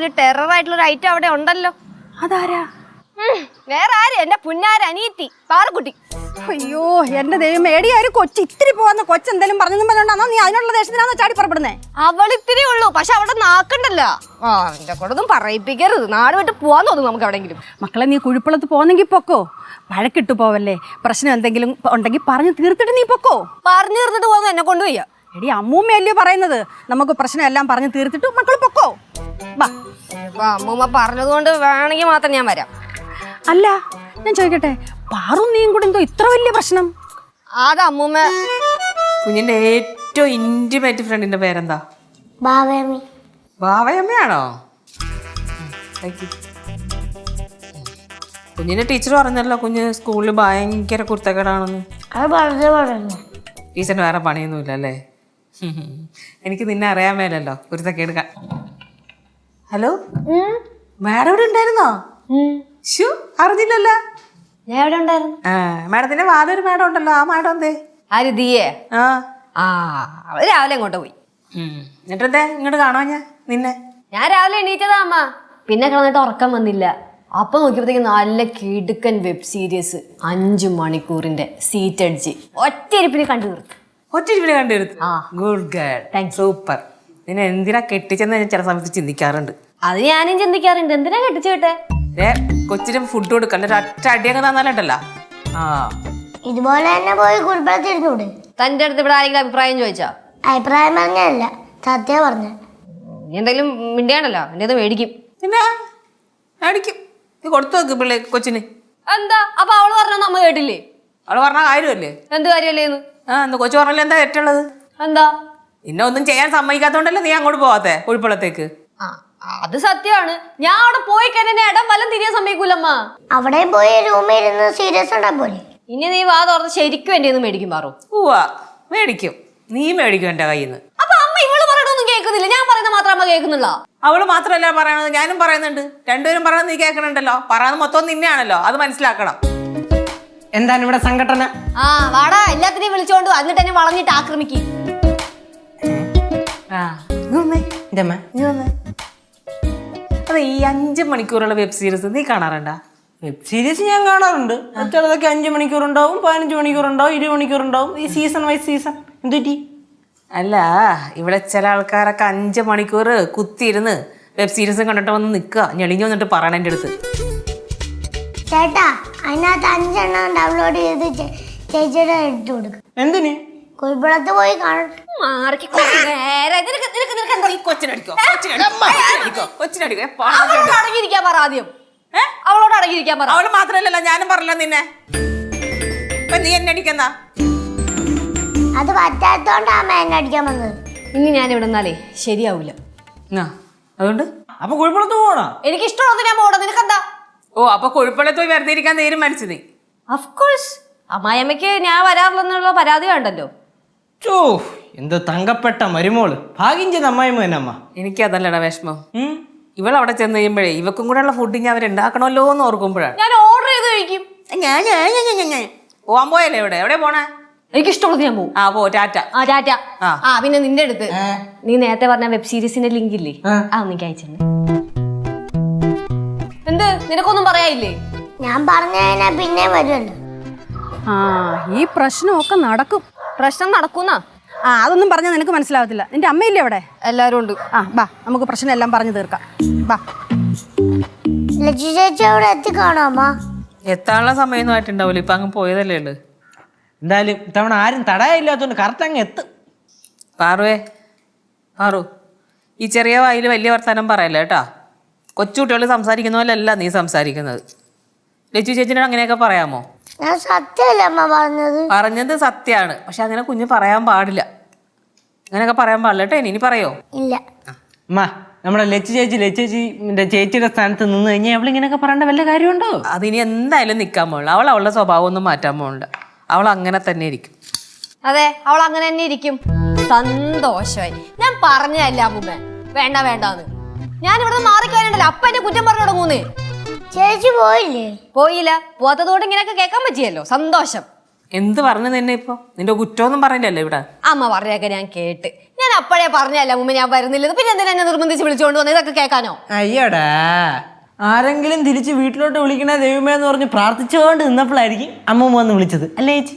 ഒരു ടെറർ ആയിട്ടുള്ള ഒരു ഐറ്റം അവിടെ ഉണ്ടല്ലോ. അതാരാ? വേറെ ആര്? എന്റെ പുന്നാര അനിയത്തി പാറക്കുട്ടി. അയ്യോ എന്റെ ദൈവം ഏടി ഒരു കൊച്ചു ഇത്തിരി പോവാന്ന് കൊച്ചു എന്തെങ്കിലും പറഞ്ഞു പറഞ്ഞോണ്ടാണോ നീ അതിനുള്ള ദേശത്തിനാണോ ചാടി പുറപ്പെടുന്നേ? അവളിത്തിരി ഉള്ളൂ പക്ഷെ അവിടെ നാക്കണ്ടല്ലോ. ആ എന്റെ കൂടെ ഒന്നും പറയിപ്പിക്കരുത്. നാട് വിട്ട് പോവാൻ തോന്നുന്നു നമുക്ക് എവിടെയെങ്കിലും. മക്കളെ നീ കുഴിപ്പുളത്ത് പോന്നെങ്കിൽ പൊക്കോ? വഴക്കിട്ട് പോവല്ലേ? പ്രശ്നം എന്തെങ്കിലും ഉണ്ടെങ്കിൽ പറഞ്ഞു തീർത്തിട്ട് നീ പൊക്കോ? പറഞ്ഞു തീർത്തിട്ട് പോകുന്നു എന്നെ കൊണ്ടുപോയി എടി അമ്മൂമ്മയല്ലേ പറയുന്നത്? നമുക്ക് പ്രശ്നം എല്ലാം പറഞ്ഞു തീർത്തിട്ട് മക്കൾ പൊക്കോ? ഇപ്പൊ അമ്മൂമ്മ പറഞ്ഞതുകൊണ്ട് വേണമെങ്കിൽ മാത്രം ഞാൻ വരാം. അല്ല ഞാൻ ചോദിക്കട്ടെ പാറും നീയും കൂടെ എന്തോ ഇത്ര വലിയ പ്രശ്നം? അത് അമ്മൂമ്മ. കുഞ്ഞിന്റെ ഏറ്റവും ഇന്റിമേറ്റ് ഫ്രണ്ടിന്റെ പേരെന്താ? ബാവേമി ഭാവയമ്മയാണോ കുഞ്ഞിന്റെ ടീച്ചർ പറഞ്ഞല്ലോ കുഞ്ഞ് സ്കൂളിൽ ഭയങ്കര കുർത്തക്കേടാണെന്ന് ടീച്ചറിന് വേറെ പണിയൊന്നുമില്ല അല്ലേ എനിക്ക് നിന്നെ അറിയാൻ മേലല്ലോ കുരുത്തക്കേട് ഹലോ? മാഡം ഇവിടെ ഉണ്ടായിരുന്നോ? ഷു അറിഞ്ഞില്ലല്ലോ. ഞാൻ എവിടെ ഉണ്ടായിരുന്നു? ആ മാഡത്തിന്റെ വാതൊരു മാഡം ഉണ്ടല്ലോ. ആ മാഡം എന്തേ? ആര് ദിയേ. ആ. ആ അവർ രാവിലെ അങ്ങോട്ട് പോയി. എന്നിട്ടെന്തേ? ഇങ്ങോട്ട് കാണോ ഞാൻ? നിന്നെ? ഞാൻ രാവിലെ എണീറ്റതാ അമ്മ. പിന്നെ കിടന്നിട്ട് ഉറക്കം വന്നില്ല. അപ്പൊ നോക്കിയപ്പോഴത്തേക്ക് നല്ല കിടുക്കൻ വെബ് സീരീസ് അഞ്ചു മണിക്കൂറിന്റെ സീറ്റ് അടിച്ച് ഒറ്റ ഇരിപ്പിന് കണ്ടു തീർത്തു. ഒറ്റ ഇരിപ്പിനെ കണ്ടെടുത്തു ആ. ഗുഡ് ഗേൾ സൂപ്പർ നിന്നെ എന്തിനാ കെട്ടിച്ചെന്ന് ഞാൻ ചില സമയത്ത് ചിന്തിക്കാറുണ്ട്? അത് ഞാനും ചിന്തിക്കാറുണ്ട്. എന്തിനാ കെട്ടിച്ചു വിട്ടെ? ഏ കൊച്ചിന് ഫുഡ് കൊടുക്കല്ല ഒറ്റ അടിയൊക്കെ തന്നാലുണ്ടല്ലോ. ആ. ഇതുപോലെ തന്നെ പോയി കുഴിപ്പളത്തിരുന്നൂടെ തന്റെ അടുത്ത് ഇവിടെ ആരെങ്കിലും അഭിപ്രായം ചോദിച്ചോ? അഭിപ്രായം പറഞ്ഞല്ല സത്യം പറഞ്ഞ. എന്തെങ്കിലും മിണ്ടിയാണല്ലോ? എന്റെ അത് മേടിക്കും. പിന്നെ? മേടിക്കും. നീ കൊടുത്തു നോക്ക് പിള്ളേ കൊച്ചിന്. എന്താ? അപ്പൊ അവൾ പറഞ്ഞ നമ്മ കേട്ടില്ലേ? അവൾ പറഞ്ഞ കാര്യമല്ലേ? എന്ത് കാര്യമല്ലേന്ന് ആ എന്താ കൊച്ചു പറഞ്ഞല്ലേ എന്താ ഏറ്റുള്ളത് എന്താ? നിന്നെ ഒന്നും ചെയ്യാൻ സമ്മതിക്കാത്തോണ്ടല്ലേ നീ അങ്ങോട്ട് പോവാത്തെ കുഴിപ്പുളത്തേക്ക്? ആ അത് സത്യമാണ് ഞാൻ അവിടെ പോയി കഴിഞ്ഞ ഇടം വല്ലം തിരിയാൻ സമ്മതിക്കൂലമ്മ. അവിടെ പോയി റൂമിൽ ഇരുന്ന് സീരിയസ് ഉണ്ടാ പോലെ ഇനി നീ വാ തുറന്ന് ശരിക്കും എന്റെ ഒന്ന് മേടിക്കും പാറു. പോവാ മേടിക്കും. നീ മേടിക്കും എന്റെ കയ്യിൽ നിന്ന് അപ്പൊ അമ്മ ഇവൾ പറയണൊന്നും കേൾക്കുന്നില്ല. ഞാൻ പറയുന്നത് മാത്രം അമ്മ കേൾക്കുന്നില്ല അവൾ മാത്രമല്ല പറയണത് ഞാനും പറയുന്നുണ്ട്. രണ്ടുപേരും പറയണത് നീ കേൾക്കണുണ്ടല്ലോ. പറയുന്നത് മൊത്തം നിന്നെയാണല്ലോ. അത് മനസ്സിലാക്കണം. എന്താണ് ഇവിടെ സംഘടന? ആ വാടാ എല്ലാത്തിനെയും വിളിച്ചോണ്ട് വന്നിട്ട് എന്നിട്ട് എന്നെ വളഞ്ഞിട്ട് ആക്രമിക്കും. അതെ ഈ അഞ്ച് മണിക്കൂറുള്ള വെബ് സീരീസ് നീ കാണാറുണ്ടാ? വെബ് സീരീസ് ഞാൻ കാണാറുണ്ട്. ചിലതൊക്കെ അഞ്ച് മണിക്കൂർ ഉണ്ടാവും പതിനഞ്ച് മണിക്കൂർ ഉണ്ടാവും ഇരുപത് മണിക്കൂർ ഉണ്ടാവും ഈ സീസൺ വൈസ് സീസൺ എന്തുറ്റി അല്ല ഇവിടെ ചില ആൾക്കാരൊക്കെ അഞ്ച് മണിക്കൂർ കുത്തിയിരുന്ന് വെബ് സീരീസ് കണ്ടിട്ട് വന്ന് നിൽക്കുക. ഞെളിഞ്ഞു വന്നിട്ട് പറയണ എന്റെ അടുത്ത്. ചേട്ടാ അതിനകത്ത് അഞ്ചെണ്ണം ഡൗൺലോഡ് ചെയ്ത് ചേച്ചിയുടെ എടുത്തു കൊടുക്കും. എന്തിന്? കുഴിപ്പളത്ത് പോയി കാണട്ടെ മാറിക്ക് കുറച്ച് നേരം. നിനക്ക് നിനക്ക് നിനക്ക് എന്താ? ഈ കൊച്ചിനടിക്കോ കൊച്ചിനടിക്കോ കൊച്ചിനടിക്കോ ഏ, അവളോട് അടങ്ങിയിരിക്കാൻ പറ ആദ്യം. അവളോട് അടങ്ങിയിരിക്കാൻ പറ. അവൾ മാത്രല്ലല്ലോ ഞാനും പറഞ്ഞല്ലോ നിന്നെ. ഇപ്പൊ നീ എന്നെ അടിക്കുന്ന? അത് പറ്റാത്തോണ്ടാ അമ്മ എന്നെ അടിക്കാൻ വന്നത്. ഇനി ഞാൻ ഇവിടെ നിന്നാലേ ശരിയാവൂല. അതുകൊണ്ട്? അപ്പൊ കുഴപ്പമില്ലാത്ത പോകണോ എനിക്ക് ഇഷ്ടമുള്ളത് ഞാൻ പോകണം നിനക്കെന്താ? ഓ അപ്പൊ കൊഴുപ്പള്ളത്ത് പോയി വെറുതെ ഇരിക്കാൻ തീരുമാനിച്ചു നീ അഫ്കോഴ്സ് അമ്മായിയമ്മയ്ക്ക് ഞാൻ വരാറില്ലെന്നുള്ള പരാതി വേണ്ടല്ലോ. ചോ എന്ത് തങ്കപ്പെട്ട മരുമോൾ. ഭാഗ്യം ചെയ്ത അമ്മായിമ്മ തന്നെ അമ്മ എനിക്ക് അതല്ലടാ വിഷമം. ഇവൾ അവിടെ ചെന്ന് കഴിയുമ്പോഴേ ഇവക്കും കൂടെ ഉള്ള ഫുഡ് ഞാൻ അവരുണ്ടാക്കണമല്ലോ എന്ന് ഓർക്കുമ്പോഴാണ് ഞാൻ ഓർഡർ ചെയ്ത് കഴിക്കും. ഞാൻ ഞാൻ ഞാൻ ഞാൻ ഞാൻ പോവാൻ പോയല്ലേ ഇവിടെ? എവിടെ പോണേ? എനിക്ക് ഇഷ്ടമുള്ളത് ഞാൻ പോകും ആ പോ ടാറ്റ. ആ ടാറ്റ. ആ. ആ പിന്നെ നിന്റെ അടുത്ത്. നീ നേരത്തെ പറഞ്ഞ വെബ് സീരീസിന്റെ ലിങ്ക് ഇല്ലേ? ആ. ഒന്നിക്ക് അയച്ചിട്ടുണ്ട്. എന്ത്? നിനക്കൊന്നും പറയാനില്ലേ? ഞാൻ പറഞ്ഞ പിന്നെ വരുമല്ലോ. ആ ഈ പ്രശ്നമൊക്കെ നടക്കും. പ്രശ്നം നടക്കുന്ന? ആ അതൊന്നും പറഞ്ഞാൽ നിനക്ക് മനസ്സിലാവത്തില്ല. നിന്റെ അമ്മയില്ലേ അവിടെ? എല്ലാരും ഉണ്ട്. ആ ബാ നമുക്ക് പ്രശ്നം എല്ലാം പറഞ്ഞു തീർക്കാം. ബാ. ലജി ചേച്ചി അവിടെ എത്തിക്കാണോ അമ്മ എത്താനുള്ള സമയമൊന്നും ആയിട്ടുണ്ടാവില്ല. ഇപ്പൊ അങ്ങ് പോയതല്ലേ ഉള്ളു. എന്തായാലും ഇത്തവണ ആരും തടയില്ലാത്തോണ്ട് കറക്റ്റ് അങ്ങ് എത്തും. പാറുവേ പാറു ഈ ചെറിയ വായിൽ വലിയ വർത്തമാനം പറയല്ല കേട്ടാ? കൊച്ചുകുട്ടികൾ സംസാരിക്കുന്ന പോലെയല്ല നീ സംസാരിക്കുന്നത്. ലച്ചു ചേച്ചിനോട് അങ്ങനെയൊക്കെ പറയാമോ? ഞാൻ സത്യമല്ല അമ്മ പറഞ്ഞത്? പറഞ്ഞത് സത്യമാണ് പക്ഷെ അങ്ങനെ കുഞ്ഞ് പറയാൻ പാടില്ല. അങ്ങനെയൊക്കെ പറയാൻ പാടില്ല കേട്ടോ. ഇനി ഇനി പറയോ? ഇല്ല. അമ്മ നമ്മുടെ ലച്ചു ചേച്ചി ലച്ചു ചേച്ചിന്റെ ചേച്ചിയുടെ സ്ഥാനത്ത് നിന്ന് കഴിഞ്ഞാൽ അവൾ ഇങ്ങനെയൊക്കെ പറയേണ്ട വല്ല കാര്യമുണ്ടോ? അതിനി എന്തായാലും നിൽക്കാൻ പോകില്ല അവൾ അവളുടെ സ്വഭാവം ഒന്നും മാറ്റാൻ പോകില്ല അവൾ അങ്ങനെ തന്നെ ഇരിക്കും. അതെ അവൾ അങ്ങനെ തന്നെ ഇരിക്കും. സന്തോഷമായി. ഞാൻ പറഞ്ഞതല്ല അമ്മ വേണ്ട വേണ്ടാന്ന്. ഞാൻ ഇവിടെ മാറിക്കാനുണ്ടല്ലോ അപ്പ എന്നെ കുറ്റം പറഞ്ഞു തുടങ്ങൂന്നേ ചേച്ചി പോയില്ലേ? പോയില്ല. പോത്തതോടെ ഇങ്ങനെയൊക്കെ കേൾക്കാൻ പറ്റിയല്ലോ. സന്തോഷം. എന്ത് പറഞ്ഞു നിന്നെ ഇപ്പൊ? നിന്റെ കുറ്റമൊന്നും പറഞ്ഞില്ലല്ലോ ഇവിടെ? അമ്മ പറഞ്ഞൊക്കെ ഞാൻ കേട്ട്. ഞാൻ അപ്പോഴേ പറഞ്ഞല്ല മുമ്പ് ഞാൻ വരുന്നില്ല പിന്നെ എന്തിനാ എന്നെ നിർബന്ധിച്ച് വിളിച്ചുകൊണ്ട് വന്നത് ഇതൊക്കെ കേൾക്കാനോ? അയ്യടാ. ആരെങ്കിലും തിരിച്ച് വീട്ടിലോട്ട് വിളിക്കണേ ദൈവമേ എന്ന് പറഞ്ഞ് പ്രാർത്ഥിച്ചുകൊണ്ട് നിന്നപ്പോഴായിരിക്കും അമ്മ വന്ന് വിളിച്ചത്. അല്ലേ ചേച്ചി?